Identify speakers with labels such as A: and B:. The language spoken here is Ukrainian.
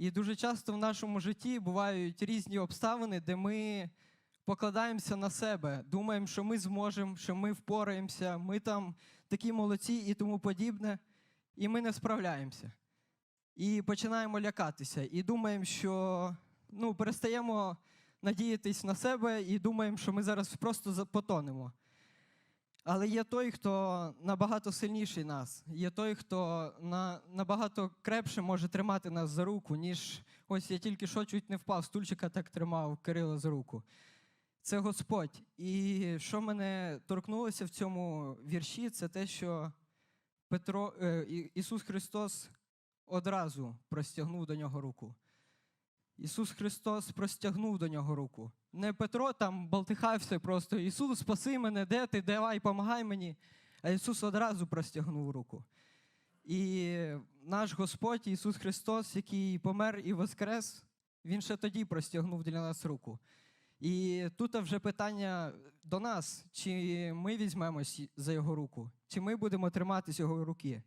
A: І дуже часто в нашому житті бувають різні обставини, де ми покладаємося на себе, думаємо, що ми зможемо, що ми впораємося, ми там такі молодці і тому подібне, і ми не справляємося. І починаємо лякатися, і думаємо, що ну, перестаємо надіятись на себе і думаємо, що ми зараз просто потонемо. Але є той, хто набагато сильніший нас, є той, хто на, набагато крепше може тримати нас за руку, ніж ось я тільки що чуть не впав, стульчика так тримав Кирила за руку. Це Господь. І що мене торкнулося в цьому вірші, це те, що Петро, е, Ісус Христос одразу простягнув до нього руку. Ісус Христос простягнув до нього руку. Не Петро там болтихався просто Ісус, спаси мене, де ти, давай, помагай мені. А Ісус одразу простягнув руку. І наш Господь Ісус Христос, який помер і воскрес, Він ще тоді простягнув для нас руку. І тут вже питання до нас, чи ми візьмемось за Його руку, чи ми будемо триматись Його руки.